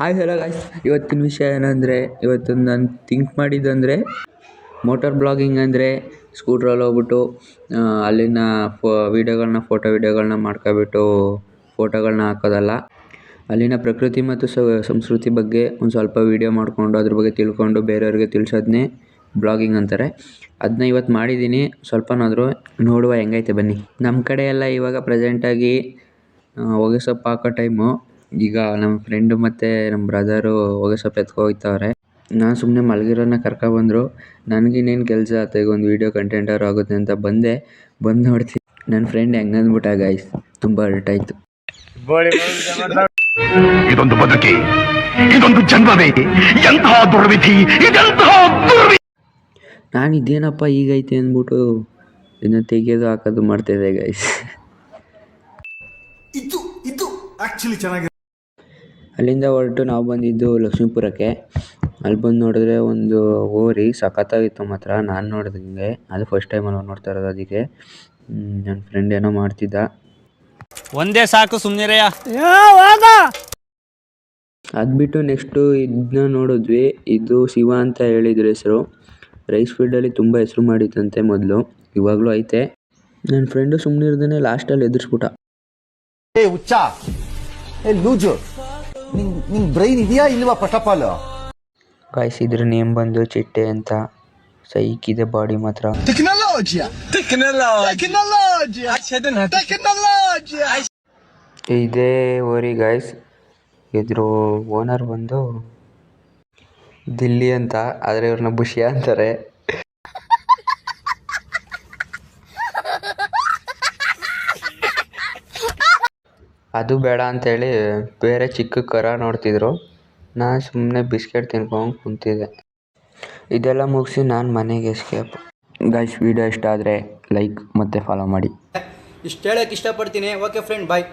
Hi hello guys ಇವತ್ತಿನ ವಿಷಯ ಏನಂದರೆ ಇವತ್ತು ನಾನು ಥಿಂಕ್ ಮಾಡಿದ್ದಂದರೆ ಮೋಟರ್ ಬ್ಲಾಗಿಂಗ್ ಅಂದರೆ ಸ್ಕೂಟ್ರಲ್ಲಿ ಹೋಗ್ಬಿಟ್ಟು ಅಲ್ಲಿನ ಫೋ ವೀಡಿಯೋಗಳನ್ನ ಫೋಟೋ ವೀಡಿಯೋಗಳನ್ನ ಮಾಡ್ಕೊಬಿಟ್ಟು ಫೋಟೋಗಳನ್ನ ಹಾಕೋದಲ್ಲ. ಅಲ್ಲಿನ ಪ್ರಕೃತಿ ಮತ್ತು ಸಂಸ್ಕೃತಿ ಬಗ್ಗೆ ಒಂದು ಸ್ವಲ್ಪ ವೀಡಿಯೋ ಮಾಡಿಕೊಂಡು, ಅದ್ರ ಬಗ್ಗೆ ತಿಳ್ಕೊಂಡು ಬೇರೆಯವ್ರಿಗೆ ತಿಳಿಸೋದನ್ನೇ ಬ್ಲಾಗಿಂಗ್ ಅಂತಾರೆ. ಅದನ್ನ ಇವತ್ತು ಮಾಡಿದ್ದೀನಿ ಸ್ವಲ್ಪನಾದರೂ ನೋಡುವ ಹೆಂಗೈತೆ ಬನ್ನಿ. ನಮ್ಮ ಕಡೆ ಎಲ್ಲ ಇವಾಗ ಪ್ರೆಸೆಂಟಾಗಿ ಹೊಗೆ ಸೊಪ್ಪು ಹಾಕೋ ಟೈಮು ಈಗ ನಮ್ಮ ಫ್ರೆಂಡು ಮತ್ತು ನಮ್ಮ ಬ್ರದರು ಹೊಗೆ ಸೊಪ್ಪು ಎತ್ಕೊ ಹೋಗ್ತವ್ರೆ. ನಾನು ಸುಮ್ಮನೆ ಮಲಗಿರೋನ ಕರ್ಕೊಬಂದರು ನನಗಿನ್ನೇನು ಕೆಲಸ ಆಯ್ತು ಈಗ ಒಂದು ವೀಡಿಯೋ ಕಂಟೆಂಟರ್ ಆಗುತ್ತೆ ಅಂತ ಬಂದೆ. ಬಂದು ನೋಡ್ತೀನಿ ನನ್ನ ಫ್ರೆಂಡ್ ಹೆಂಗ್ ಅಂದ್ಬಿಟ್ಟ ಗಾಯ್ಸ್ ತುಂಬ ಅಲ್ಟ್ ಆಯಿತು. ಇದೊಂದು ಬದುಕಿ ಇದೊಂದು ಜನ್ಮವೇ ಎಂತಹ ದುರ್ವಿಧಿ ಇದೆಂತಹ ದುರ್ವಿಧಿ ನಾನು ಇದೇನಪ್ಪ ಈಗೈತೆ ಅಂದ್ಬಿಟ್ಟು ಇದನ್ನ ತೆಗೆಯೋದು ಹಾಕೋದು ಮಾಡ್ತಾಯಿದ್ದೆ ಗೈಸ್ ಇದು ಇದು ಆಕ್ಚುಲಿ ಚೆನ್ನಾಗಿ ಅಲ್ಲಿಂದ ಹೊರಟು ನಾವು ಬಂದಿದ್ದು ಲಕ್ಷ್ಮೀಪುರಕ್ಕೆ. ಅಲ್ಲಿ ಬಂದು ನೋಡಿದ್ರೆ ಒಂದು ಓರಿ ಸಖತ್ತಾಗಿತ್ತು ಮಾತ್ರ. ನಾನು ನೋಡಿದಂಗೆ ಅದು ಫಸ್ಟ್ ಟೈಮ್ ಅಲ್ಲ ನೋಡ್ತಾ ಇರೋದು ಅದಕ್ಕೆ. ನನ್ನ ಫ್ರೆಂಡ್ ಏನೋ ಮಾಡ್ತಿದ್ದ. ಒಂದೇ ಸಾಕು ಸುಮ್ನಿರಯ್ಯ. ಅದು ಬಿಟ್ಟು ನೆಕ್ಸ್ಟು ಇದನ್ನ ನೋಡಿದ್ವಿ. ಇದು ಶಿವ ಅಂತ ಹೇಳಿದ್ರು ಹೆಸರು. ರೈಸ್ ಫೀಲ್ಡಲ್ಲಿ ತುಂಬ ಹೆಸರು ಮಾಡಿತ್ತಂತೆ ಮೊದಲು. ಇವಾಗಲೂ ಐತೆ. ನನ್ನ ಫ್ರೆಂಡು ಸುಮ್ಮನೆ ಇರ್ದೇ ಲಾಸ್ಟಲ್ಲಿ ಎದುರಿಸ್ಬಿಟ್ಟ. ಏ ಹುಚ್ಚ. ಏ ಲೂಜು. ನಿಂಗ್ ನಿಂಗ್ ಬ್ರೈನ್ ಇದೆಯಾ ಇಲ್ವಾ ಫಸ್ಟ್ ಆಫ್ ಆಲ್ ಗಾಯ್ಸ್ ಇದ್ರ ನೇಮ್ ಬಂದು ಚಿಟ್ಟೆ ಅಂತ. ಸೈಕ್ ಇದೆ ಬಾಡಿ ಮಾತ್ರ ಇದೇ ಓರಿ ಗಾಯ್ಸ್ ಇದ್ರು ಓನರ್ ಬಂದು ದಿಲ್ಲಿ ಅಂತ ಆದ್ರೆ ಇವ್ರನ್ನ ಬುಷಿಯಾ ಅಂತಾರೆ. ಅದು ಬೇಡ ಅಂತೇಳಿ ಬೇರೆ ಚಿಕ್ಕ ಕರ ನೋಡ್ತಿದ್ರು. ನಾನು ಸುಮ್ಮನೆ ಬಿಸ್ಕೆಟ್ ತಿನ್ಕೊಂಡು ಕುಂತಿದ್ದೆ. ಇದೆಲ್ಲ ಮುಗಿಸಿ ನಾನು ಮನೆಗೆ ಎಸ್ಕೇಪ್ ಗಾಯ್ಸ್ ವಿಡಿಯೋ ಇಷ್ಟ ಆದರೆ ಲೈಕ್ ಮತ್ತು ಫಾಲೋ ಮಾಡಿ. ಇಷ್ಟು ಹೇಳಕ್ಕೆ ಇಷ್ಟಪಡ್ತೀನಿ. Okay friend bye